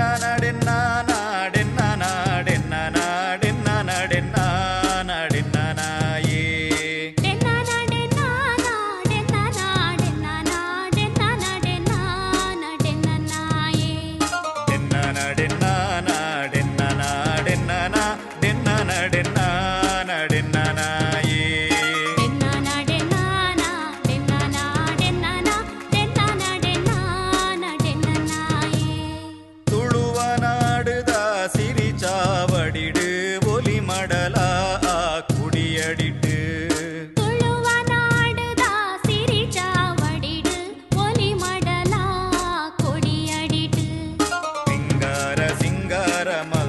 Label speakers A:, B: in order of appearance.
A: நாடென்னா சிரிச்சாவடிடு
B: மடலா கொடியடிட்டு.
A: சிங்கார சிங்காரமா